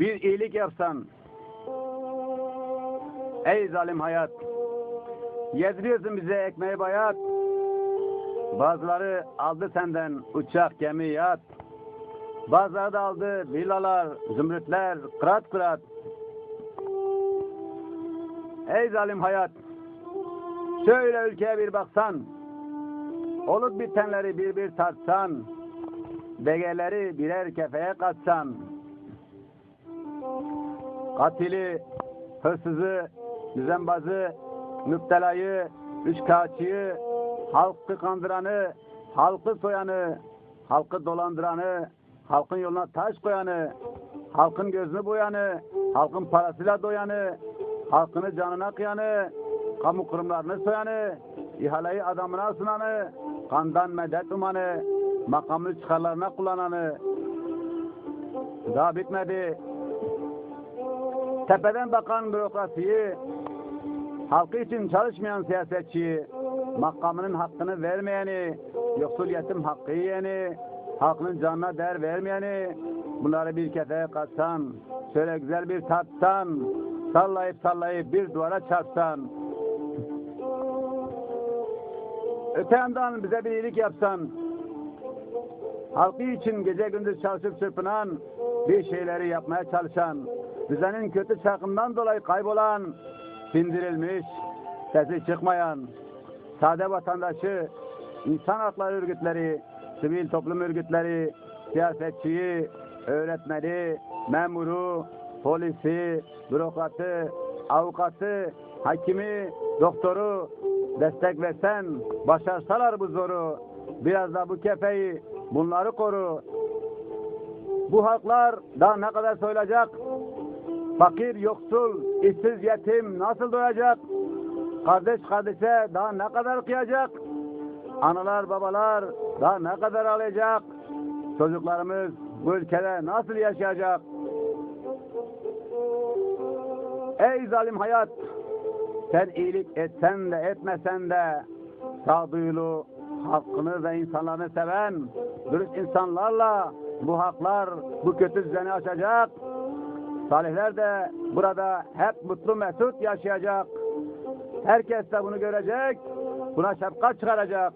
bir iyilik yapsan. Ey zalim hayat. Yediriyorsun bize ekmeği bayat. Bazıları aldı senden uçak, gemi, yat. Bazıları da aldı villalar, zümrütler, kırat kırat. Ey zalim hayat. Şöyle ülkeye bir baksan. Olup bitenleri bir bir tartsan. Begeleri birer kefeye katsan. Katili, hırsızı, düzenbazı, müptelayı, üçkağıtçıyı, halkı kandıranı, halkı soyanı, halkı dolandıranı, halkın yoluna taş koyanı, halkın gözünü boyanı, halkın parasıyla doyanı, halkını canına kıyanı, kamu kurumlarını soyanı, ihaleyi adamına sunanı, kandan medet umanı, makamlı çıkarlarına kullananı. Daha bitmedi. Tepeden bakan bürokrasiyi, halkı için çalışmayan siyasetçiyi, makamının hakkını vermeyeni, yoksul yetim hakkı yiyeni, halkının canına değer vermeyeni, bunları bir kefeye katsan, şöyle güzel bir tatsan, sallayıp sallayıp bir duvara çarpsan, öte yandan bize bir iyilik yapsan, halkı için gece gündüz çalışıp çırpınan, bir şeyleri yapmaya çalışan, düzenin kötü çarkından dolayı kaybolan, sindirilmiş, sesi çıkmayan, sade vatandaşı, insan hakları örgütleri, sivil toplum örgütleri, siyasetçiyi, öğretmeni, memuru, polisi, bürokratı, avukatı, hakimi, doktoru destek versen, başarsalar bu zoru, biraz da bu kefeyi, bunları koru. Bu halklar daha ne kadar soyulacak? Fakir, yoksul, işsiz, yetim nasıl doyacak? Kardeş kardeşe daha ne kadar kıyacak? Analar, babalar daha ne kadar alacak? Çocuklarımız bu ülkede nasıl yaşayacak? Ey zalim hayat! Sen iyilik etsen de etmesen de sağduyulu, hakkını ve insanlarını seven, dürüst insanlarla bu haklar, bu kötü düzeni aşacak. Salihler de burada hep mutlu mesut yaşayacak. Herkes de bunu görecek, buna şapka çıkaracak.